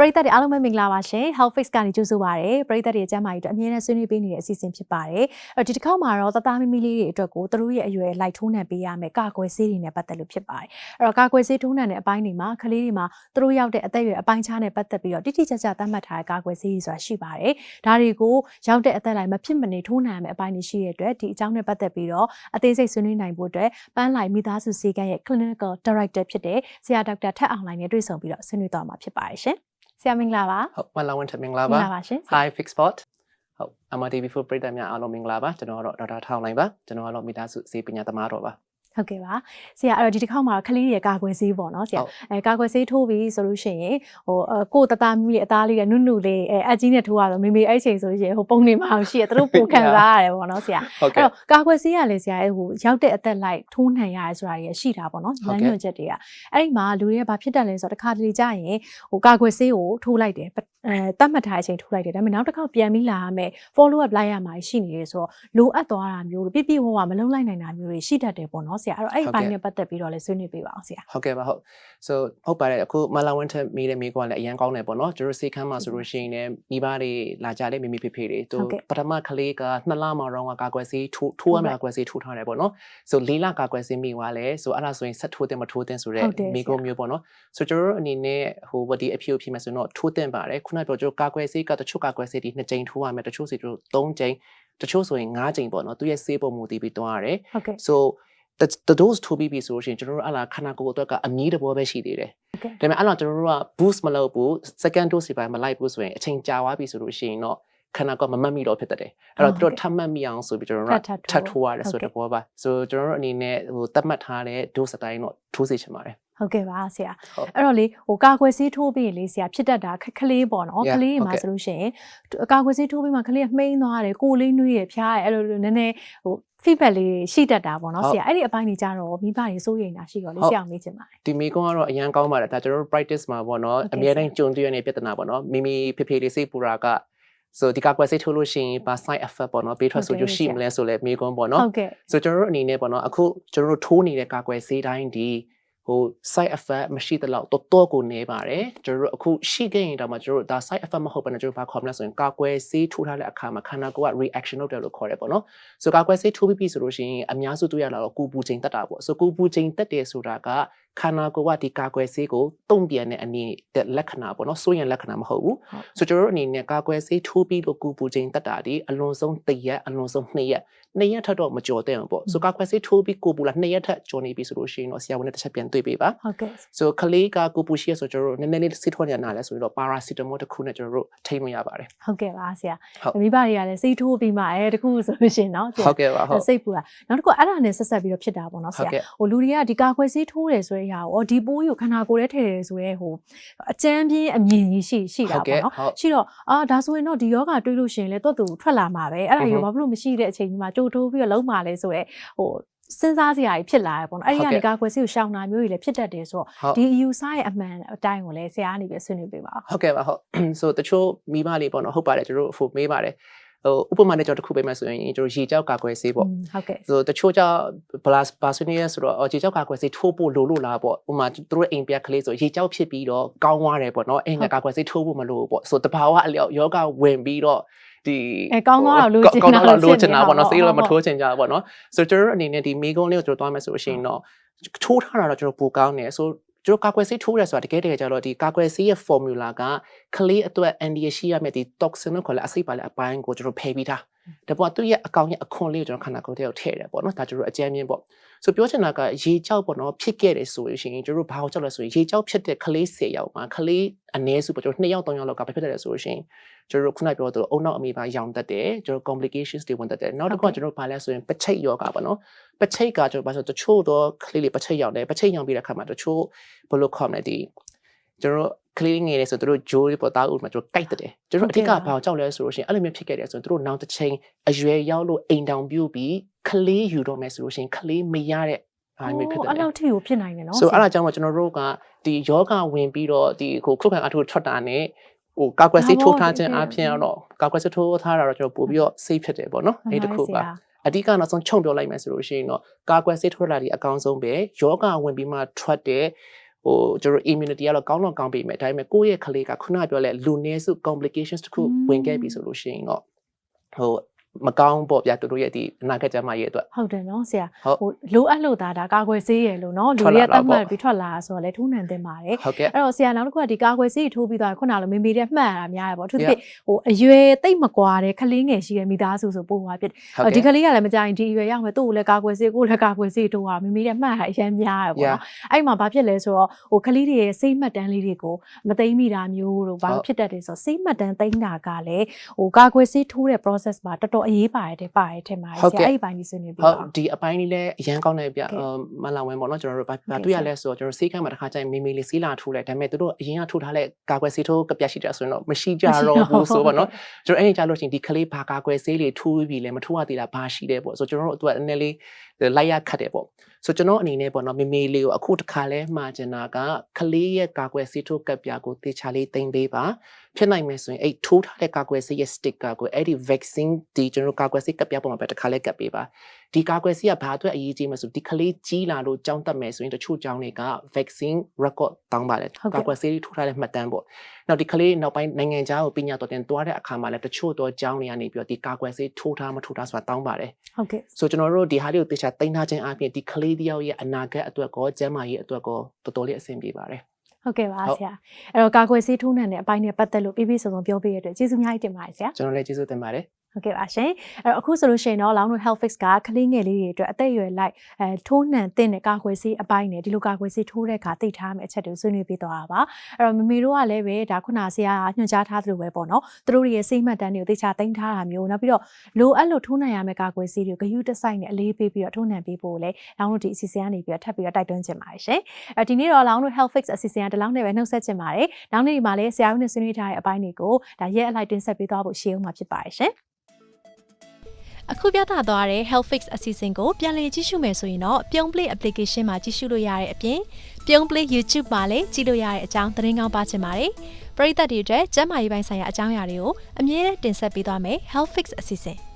ပရိသတ်တွေအားလုံးပဲမင်္ဂလာပါရှင် Health Fix ကနေကြိုဆိုပါရစေပရိသတ်တွေအကြမ်းမာရေးအတွက်အမြဲတမ်းဆွေးနွေးပေးနေတဲ့အစီအစဉ်ဖြစ်ပါတယ်အဲ့တော့ဒီတစ်ခေါက်မှာတော့တသားမီမီလေးတွေအတွက်ကိုသူတို့ရဲ့အရွယ်လိုက်ထိုးနှံပေးရမယ်ကာကွယ်ဆေးတွေနဲ့ပတ်သက်လို့ဖြစ်ပါတယ်အဲ့တော့ကာကွယ်ဆေးထိုးနှံတဲ့အပိုင်းတွေမှာကလေးတွေမှာသူတို့ရောက်တဲ့အသက်အရွယ်အပိုင်းခြားနဲ့ပတ်သက်ပြီးတော့တိတိကျကျသတ်မှတ်ထားတဲ့ကာကွယ်ဆေးတွေဆိုတာရှိပါတယ်ဒါတွေကိုရောက်တဲ့အသက်လိုက်မဖြစ်မနေထိုးနှံရမယ့်အပိုင်းတွေရှိတဲ့အတွက်ဒီအကြောင်းနဲ့ပတ်သက်ပြီးတော့အသေးစိတ်ဆွေးနွေးနိုင်ဖို့အတွက်ပန်းလိုက်မိသားစုဆေးကန်းရဲ့ Clinical Director ဖြစ်တဲ့ဆရာဒေါက်တာထက်အောင်လိုင်းနဲ့တွေ့ဆုံပြီးတော့ဆွေးနွေးသွားမှာဖြစ်ပါတယ်ရှင် ဆရာမင်္ဂလာပါဟုတ်မင်္ဂလာဝင်ထမင်္ဂလာမင်္ပါဂလာပါရှင် Hi Fixpot ဟုတ် MRTV for ပရိသတ်များအားလုံးမင်္ဂလာပါကျွန်တော်ကတော့ဒေါက်တာထောင်းလိုင်းပါကျွန်တော်ကတော့မိသားစုစေပညာသမားတော်ပါ ဟုတ်ကဲ့ပါဆရာအဲ့တော့ဒီတစ်ခေါက်မှာကလေးတွေကာကွယ်ဆေးပေါ့နော်ဆရာဟုတ်အဲကာကွယ်ဆေးထိုးပြီဆိုလို့ရှိရင်ဟိုအကိုယ်တသားမိလေးအသားလေးနဲ့နုနုလေးအဲအကြီးနဲ့ထိုးရတော့မေမေအဲ့ချိန်ဆိုလို့ရှိရင်ဟိုပုံနေမှာရှိရသူတို့ပုံခံစားရတယ်ပေါ့နော်ဆရာဟုတ်အဲ့ကဲ့တော့ကာကွယ်ဆေးရလေဆရာဟိုရောက်တဲ့အသက်လိုက်ထိုးနှံရတယ်ဆိုတာကြီးရှိတာပေါ့နော်ဟုတ်လမ်းကဲ့ညွှန်ချက်တွေကအဲ့ဒီမှာလူတွေကဘာဖြစ်တယ်လဲဆိုတော့တစ်ခါတလေကြာရင်ဟိုကာကွယ်ဆေးကိုထိုးလိုက်တယ်ပ အဲတတ်မှတ်ထားတဲ့အချိန်ထိုးလိုက်တယ်ဒါပေမဲ့နောက်တစ်ခေါက်ပြန်ပြီးလာရမယ် follow up လိုက်ရမှာရှိနေတယ်ဆိုတော့လိုအပ်သွားတာမျိုးပြပြဝဝမလုံးလိုက်နိုင်တာမျိုးတွေရှိတတ်တယ်ပေါ့နော်ဆရာအဲ့တော့အဲ့ဒီဘိုင်းနဲ့ပတ်သက်ပြီးတော့လည်းဆွေးနွေးပေးပါအောင်ဆရာဟုတ်ကဲ့ပါဟုတ် so ဟုတ်ပါတယ်အခုမလာဝင်ထမိတဲ့မိကွာလည်းအရန်ကောင်းတယ်ပေါ့နော်ကျွန်တော်စေခန်းမှာဆိုလို့ရှိရင်လည်းမိဘတွေလာကြတဲ့မိမိဖေဖေတွေသူဟုတ်ကဲ့ပထမကလေးကနှစ်လမှတော့ကကာကွယ်ဆေးထိုးထိုးရမယ့်ကာကွယ်ဆေးထိုးထားတယ်ပေါ့နော် so လေးလကာကွယ်ဆေးမိသွားလဲ so အဲ့ဒါဆိုရင်ဆက်ထိုးတယ်မထိုးတယ်ဆိုတော့ဟုတ်တယ်မိကုန်းမျိုးပေါ့နော် so ကျွန်တော်တို့အနေနဲ့ဟိုဝဒီအဖြူအဖြူမဲ့ဆိုတော့ထိုးတင်ပါတယ်ခုနကပြောကျွန်တော်ကာကွယ်ဆေးကတချို့ကာကွယ်ဆေးဒီနှစ်ကြိမ်ထိုးရမယ်တချို့ဆေးတို့သုံးကြိမ်တချို့ဆိုရင်၅ကြိမ်ပေါ့နော်သူရဲ့ဆေးပုံမူတည်ပြီးတွားရတယ်ဟုတ်ကဲ့ so the the dose ထိုးပြီးပြီဆိုလို့ရှိရင်ကျွန်တော်တို့အလားခန္ဓာကိုယ်အတွက်ကအမြင့်တဘောပဲရှိသေးတယ်ဟုတ်ကဲ့ဒါပေမဲ့အဲ့တော့ကျွန်တော်တို့က boost မလုပ်ဘူး second dose ပဲမလိုက်ဘူးဆိုရင်အချိန်ကြာသွားပြီဆိုလို့ရှိရင်တော့ခန္ဓာကိုယ်မမတ်မိတော့ဖြစ်တတ်တယ်အဲ့တော့သူတို့ထပ်မတ်မိအောင်ဆိုပြီးကျွန်တော်တို့ကထပ်ထပ်ထပ်ထိုးရတယ်ဟုတ်ဆိုကဲ့တဲ့ဘောပါ so ကျွန်တော်တို့အနေနဲ့ဟိုသတ်မှတ်ထားတဲ့ dose အတိုင်းတော့ထိုးစေချင်ပါတယ် ဟုတ်ကဲ့ပါဆရာဟုတ်အဲ့တော့လေဟိုကာကွယ်ဆေးထိုးပြီးရင်လေဆရာဖြစ်တတ်တာခက်ခလေးပေါ့နော် Yeah, ကလေးတွေမှာဟုတ်ကဲ့ဆိုလို့ရှိရင်ကာကွယ်ဆေးထိုးပြီးမှကလေးကမှိန်းသွားတယ်ကိုယ်လေးနှွေးရဖျားရအဲ့လိုလိုနည်းနည်းဟို feedback လေးတွေရှိတတ်တာပေါ့နော်ဟုတ် ဆရာအဲ့ဒီအပိုင်းကြီးကြတော့မိဘတွေစိုးရိမ်တာရှိတော့လေဟုတ်ဆရာမေးချင်ပါတယ် ဒီမိကုန်းကတော့အရန်ကောင်းပါတယ်ဒါကျွန်တော်တို့ practice မှာပေါ့နော်ဟုတ်ကဲ့အများတိုင်းကြုံတွေ့ရတဲ့ပြဿနာပေါ့နော်မိမိဖေဖေလေးစိတ်ပူတာက so ဒီကကွယ်စိတ်ထိုးလို့ရှိရင်ဘာ side effect ပေါ့နော်ဘေးထွက်ဆိုကျရှိမလဲဆိုလဲမိကုန်းပေါ့နော် ဟုတ်ကဲ့ ဆိုကျွန်တော်တို့အနေနဲ့ပေါ့နော်အခုကျွန်တော်တို့ထိုးနေတဲ့ကာကွယ်ဆေးတိုင်းဒီ ဟို side effect မရှိသလောက်တော်တော်ကိုနေပါတယ်ကျွန်တော်တို့အခုရှိခဲ့ရင်တော့မှကျွန်တော်တို့ဒါ side effect မဟုတ်ဘဲနဲ့ကျွန်တော်တို့ဘာခေါ်မလဲဆိုရင်ကာကွယ်ဆေးထိုးထားတဲ့အခါမှာခန္ဓာကိုယ်က reaction လုပ်တယ်လို့ခေါ်တယ်ပေါ့နော်ဆိုကာကွယ်ဆေးထိုးပြီးပြီဆိုလို့ရှိရင်အများစုတွေ့ရတာတော့ကူပူချိန်တက်တာပေါ့ဆိုကူပူချိန်တက်တယ်ဆိုတာက ခန္ဓာကိုယ်ကဒီကာကွယ်ဆေးကိုတုံ့ပြန်တဲ့အနေတဲ့လက္ခဏာပေါ့နော်စိုးရင်လက္ခဏာမဟုတ်ဘူးဟုတ်ဆိုကျွန်တော်တို့အနေနဲ့ကာကွယ်ဆေးထိုးပြီးလို့ကူပူချိန်တက်တာဒီအလွန်ဆုံးတစ်ရက်အလွန်ဆုံးနှစ်ရက်နှစ်ရက်ထက်တော့မကြော်တဲ့အောင်ပေါ့ဆိုကာကွယ်ဆေးထိုးပြီးကိုပူလာနှစ်ရက်ထက်ကြော်နေပြီဆိုလို့ရှိရင်တော့ဆရာဝန်နဲ့တစ်ချက်ပြန်တွေ့ပေးပါဟုတ်ကဲ့ဆိုကလေးကကိုပူရှိရဆိုကျွန်တော်တို့နည်းနည်းလေးဆေးထိုးနေရနာလဲဆိုတော့ပါရာစီတမောတစ်ခုနဲ့ကျွန်တော်တို့ထိမ့်လို့ရပါတယ်ဟုတ်ကဲ့ပါဆရာဟုတ်မိဘတွေကလည်းစိတ်ထိုးပြီးမှအဲတခုဆိုလို့ရှိရင်နော်ဆရာဟုတ်ကဲ့ပါဟုတ်စိတ်ပူတာနောက်တစ်ခုအဲ့ဒါနဲ့ဆက်ဆက်ပြီးတော့ဖြစ်တာပေါ့နော်ဆဟုတ်ရာကဲ့ဟိုလူတွေကဒီကာကွယ်ဆေးထိုးတယ်ဆိုတဲ့အတွေကရောဒီပိုးကိုခန္ဓာကိုယ်ထဲထည့်တယ်ဆိုရဲဟိုအကျမ်းပြင်းအမြင်ကြီးရှိရှိတာပေါ့နော်ရှိတော့အာဒါဆိုရင်တော့ဒီယောဂတွေးလို့ရှိရင်လည်းတော့သူထွက်လာမှာပဲအဲ့ဒါကြီးဘာလို့မရှိတဲ့အချိန်ကြီးမှာကြိုးထိုးပြီးတော့လုံးပါလဲဆိုရဲဟိုစဉ်းစားစရာကြီးဖြစ်လာတယ်ပေါ့နော်အဲ့ဒီကနေကာကွယ်ဆေးကိုရှောင်တာမျိုးတွေလည်းဖြစ်တတ်တယ်ဆိုတော့ဒီအယူဆရဲ့အမှန်အတိုင်းကိုလည်းဆရာကနေပြီးဆွေးနွေးပေးပါဟုတ်ကဲ့ပါဟုတ်ဆိုတချို့မိဘလေးပေါ့နော်ဟုတ်ပါတယ်တို့အဖို့မေးပါတယ် ဟိုဥပမာနဲ့ကျွန်တော်တစ်ခုပေးမယ်ဆိုရင်ကျွန်တော်ရေကြောက်ကာကွယ်ဆေးပေါ့อืมဟုတ်ကဲ့ဆိုတချို့ကြောင့်ဘလာဘာဆွေးနွေးရဆိုတော့အော်ရေကြောက်ကာကွယ်ဆေးထိုးဖို့လိုလို့လားပေါ့ဥပမာသူတို့အိမ်ပြက်ကလေးဆိုရေကြောက်ဖြစ်ပြီးတော့ကောင်းသွားတယ်ပေါ့နော်အိမ်ကကာကွယ်ဆေးထိုးဖို့မလိုဘူးပေါ့ဆိုတဘာဝအလျောက်ယောဂဝင်ပြီးတော့ဒီအဲကောင်းသွားတော့လိုချင်တာကောင်းသွားတော့လိုချင်တာပေါ့နော်ဖြစ်ဆေးနေတာတော့မပေါ့ထိုးချင်ကြဘူးပေါ့နော်ဆိုကျွန်တော်တို့အနေနဲ့ဒီမိကုန်းလေးကိုကျွန်တော်သွားမယ်ဆိုလို့ရှိရင်တော့ထိုးထားတာတော့ကျွန်တော်ပိုကောင်းတယ်ဆို ကျွန်တော်ကာကွယ်ဆေးထိုးရဲဆိုတာတကယ်တကယ်ကျတော့ဒီကာကွယ်ဆေးရဲ့ formula ကကလေးအတွက် NDA ရှိရမယ့်ဒီ toxin ကိုခေါ်လဲအစိပ်ပါလဲအပိုင်းကိုကျွန်တော်ဖယ်ပြီးသားဒါပေါ့သူ့ရဲ့အကောင်ရဲ့အခွန်လေးကိုကျွန်တော်ခန္ဓာကိုယ်ထဲကိုထည့်တယ်ပေါ့နော်ဒါကျွန်တော်အကြမ်းမြင်ပေါ့ဆိုပြောချင်တာကရေကြောက်ပေါ့နော်ဖြစ်ခဲ့တယ်ဆိုလို့ရှိရင်ကျွန်တော်ဘာကိုကြောက်လဲဆိုရင်ရေကြောက်ဖြစ်တဲ့ကလေး10ယောက်မှာကလေးအနည်းစုပေါ့ကျွန်တော်2ယောက်3ယောက်လောက်ကဖြစ်တယ်ဆိုလို့ရှိရင် ကျွန်တော်ခုနပြောသလိုအုံနောက်အမိပါရောင်တတ်တယ်ကျွန်တော် complications တွေဝင်တတ်တယ်နောက်တစ်ခုကကျွန်တော်ဘာလဲဆိုရင်ပချိတ်ယောဂပေါ့နော်ပချိတ်ကကျွန်တော်ဘာဆိုတချို့တော့ကလေးလေးပချိတ်ရောင်တယ်ပချိတ်ရောင်ပြီးတဲ့ခါမှာတချို့ဘယ်လိုခေါ်မလဲဒီကျွန်တော်ကလေးငယ်လေးဆိုသူတို့ဂျိုးပေါ်တာဥမှာကျွန်တော်ကြိုက်တယ်ကျွန်တော်အဓိကဘာကိုကြောက်လဲဆိုလို့ရှိရင်အဲ့လိုမျိုးဖြစ်ခဲ့တယ်ဆိုရင်သူတို့နောက်တစ်ချိန်အရွယ်ရောက်လို့အိမ်တောင်ပြုတ်ပြီးကလေးယူတော့မယ်ဆိုလို့ရှိရင်ကလေးမရတဲ့အားမျိုးဖြစ်တယ်အဲ့လောက်ထိကိုဖြစ်နိုင်တယ်နော်ဆိုအဲ့ဒါကြောင့်မို့ကျွန်တော်တို့ကဒီယောဂဝင်ပြီးတော့ဒီဟိုခုခံအထုထွက်တာနဲ့ ဟိုကာကွယ်ဆေးထိုးထားခြင်းအပြင်တော့ကာကွယ်ဆေးထိုးထားတာတော့ကျွန်တော်ပို့ပြီးတော့ safe ဖြစ်တယ်ပေါ့နော်အဲ့ဒီတစ်ခုပါအဓိကနောက်ဆုံးခြုံပြောလိုက်မယ်ဆိုလို့ရှိရင်တော့ကာကွယ်ဆေးထိုးလာဒီအကောင်းဆုံးပဲယောဂဝင်ပြီးမှထွက်တဲ့ဟဟိုကျွန်တော် immunity ကတော့ကောင်းတော့ကောင်းပြီမဲ့ဒါပေမဲ့ကိုယ့်ရဲ့ကလေးကခုနကပြောလဲလူနည်းစု complications တခုဝင်ခဲ့ပြီဆိုလို့ရှိရင်တော့ဟို မကောင်းပေါ့ဗျာသူတို့ရဲ့ဒီအနာဂတ်ကျန်းမာရေးအတွက်ဟုတ်တယ်နော်ဆရာဟုတ်ဟိုလိုအပ်လို့ဒါဒါကာကွယ်ဆေးရယ်လို့နော်လူထွက်တွေလာကတာတတ်မှပေါ့တ်ပြီးထွက်လာတာဆိုတော့လေထိုးနှံတင်ပါတယ်ဟုတ်ကဲ့အဲ့တော့ဆရာနောက်တစ်ခုကဒီကာကွယ်ဆေးထိုးပြီးသွားခုနကလိုမေမေတဲ့မှတ်ရတာများတယ်ပေါ့အထူးသဖြင့်ဟိုအရွယ်တိတ်မကွာတဲ့ကလေးငယ်ရှိတဲ့မိသားစုဆိုပို့သွားဖြစ်တယ်ဟုတ်ဒီကဲ့ကလေးကလည်းမကြရင်ဒီအရွယ်ရောက်မယ်သူ့ကိုလည်းကာကွယ်ဆေးကိုယ်လည်းကာကွယ်ဆေးထိုးရမေမေတဲ့မှတ်ရအရင်များတယ်ပေါ့နော်အဲ့မှာဘာဖြစ်လဲဆိုတော့ဟိုကလေးတွေရဲ့စိတ်မှတ်တမ်းလေးတွေကိုမသိမ့်မိတာမျိုးတို့ဘာလို့ဖြစ်တတ်တယ်ဆိုတော့စိတ်မှတ်တမ်းသိမ့်တာကလည်းဟိုကာကွယ်ဆေးထိုးတဲ့ process မှာတော်တော်အရေးပါတယ်တဲ့ပါတယ်ထင်ပါတယ်ဆရာအဲ့ဒီပိုင်းကြီးဆွေးနွေးပြီးဟုတ်တော့ဒီအပိုင်းလေးလည်းအရန်ကောင်းတယ်ဗျဟုတ်ကဲ့အမလာဝင်ပေါ့နော်ကျွန်တော်တို့ဘာဟုတ်ကဲ့ဘာတွေ့ရလဲဆိုတော့ကျွန်တော်ဆေးကမ်းမှာတစ်ခါကျရင်မေမေလေးဆေးလာထိုးလိုက်ဒါပေမဲ့သူတို့အရင်ကထိုးထားတဲ့ကာကွယ်ဆေးထိုးကပြက်ရှိတာဆိုရင်တော့မရှိကြတော့ဘူးဆိုပေါ့နော်ကျွန်တော်အဲ့ဒီကြလို့ရှိရင်ဒီကလေးဘာကာကွယ်ဆေးလေးထိုးပြီးလဲမထိုးရသေးတာဘာရှိတယ်ပေါ့ဆိုကျွန်တော်တို့အတွက်နည်းနည်းလေး လိုက်ရခတ်တယ်ပေါ့ဆိုကျွန်တော်အနေနဲ့ပေါ့နော်မေမေလေးကိုအခုတစ်ခါလဲမှာကျင်တာကကလေးရဲ့ကာကွယ်ဆေးထိုးကပ်ပြာကိုတေချာလေးတင်ပေးပါဖြစ်နိုင်မယ်ဆိုရင်အဲ့ထိုးထားတဲ့ကာကွယ်ဆေးရဲ့ sticker ကိုအဲ့ဒီ vaccine ဒီကျွန်တော်တို့ကာကွယ်ဆေးကပ်ပြာပေါ်မှာပဲတစ်ခါလဲကပ်ပေးပါဒီကာကွယ်ဆေးကဘာအတွက်အရေးကြီးမလဲဆိုဒီကလေးကြီးလာလို့ကြောင်းတက်မယ်ဆိုရင်တချို့ကြောင်းတွေက vaccine record တောင်းပါတယ်ဟုတ်ကဲ့ကာကွယ်ဆေးတွေထိုးထားတဲ့မှတ်တမ်းပေါ့နောက်ဒီကလေးနောက်ပိုင်းနိုင်ငံခြားကိုပညာတော်တင်သွားတဲ့အခါမှာလည်းတချို့တော့ကြောင်းတွေကနေပြီးတော့ဒီကာကွယ်ဆေးထိုးထားမထိုးထားဆိုတာတောင်းပါတယ်ဟုတ်ကဲ့ဆိုကျွန်တော်တို့ဒီဟာလေးကိုတေချာတင်ထားခြင်းအပြင်ဒီကလေးတယောက်ရဲ့အနာဂတ်အတွက်ကောကျန်းမာရေးအတွက်ကောတော်တော်လေးအဆင်ပြေပါတယ်ဟုတ်ကဲ့ပါဟုတ်ဆရာအဲ့တော့ကာကွယ်ဆေးထိုးနှံတဲ့အပိုင်းနဲ့ပတ်သက်လို့ပြပြစုံစုံပြောပြရတဲ့ကျေးဇူးအများကြီးတင်ပါတယ်ဆရာကျွန်တော်လည်းကျေးဇူးတင်ပါတယ် ဟုတ်ကဲ့ပါရှင်အဲ့တော့အခုဆိုလို့ရှိရင်တော့လောင်းတို့ health fix ကကလေးငယ်လေးတွေအတွက်အသက်အရွယ်လိုက်အဲထိုးနှံတဲ့ကာကွယ်ဆေးအပိုင်းနဲ့ဒီလိုကာကွယ်ဆေးထိုးတဲ့အခါသိထားမယ့်အချက်တွေကိုဆွေးနွေးပေးသွားတာပါအဲ့တော့မမေတို့ကလည်းပဲဒါခုနဆရာညွှန်ကြားထားသလိုပဲပေါ့နော်သူတို့တွေရဲ့စိတ်မှတ်တမ်းတွေကိုသိချသိမ်းထားတာမျိုးနောက်ပြီးတော့လိုအပ်လို့ထိုးနှံရမယ့်ကာကွယ်ဆေးတွေကိုဂရုတစိုက်နဲ့အလေးပေးပြီးတော့ထိုးနှံပေးဖို့လည်းလောင်းတို့ဒီအစီအစဉ်ကနေပြီးတော့ထပ်ပြီးတော့တိုက်တွန်းချင်ပါတယ်ရှင်အဲ့ဒီနေ့တော့လောင်းတို့ health fix အစီအစဉ်ကဒီလောက်နဲ့ပဲနှုတ်ဆက်ချင်ပါတယ်နောက်နေ့ဒီမှာလည်းဆရာတို့နဲ့ဆွေးနွေးထားတဲ့အပိုင်းတွေကိုဒါရဲအလိုက်တင်ဆက်ပေးသွားဖို့ရှေ့ဦးမှာဖြစ်ပါတယ်ရှင် အခုပြသသွားတဲ့ Health Fix အစီအစဉ်ကိုပြန်လည်ကြည့်ရှုမယ်ဆိုရင်တော့ပြုံး Play application မှာကြည့်ရှုလို့ရတဲ့အပြင်ပြုံး Play YouTube မှာလည်းကြည့်လို့ရတဲ့အကြောင်းသတင်းကောင်းပါချင်ပါတယ်။ပရိသတ်တွေအတွက်ကျန်းမာရေးပိုင်းဆိုင်ရာအကြောင်းအရာတွေကိုအမြဲတမ်းတင်ဆက်ပေးသွားမယ် Health Fix အစီအစဉ်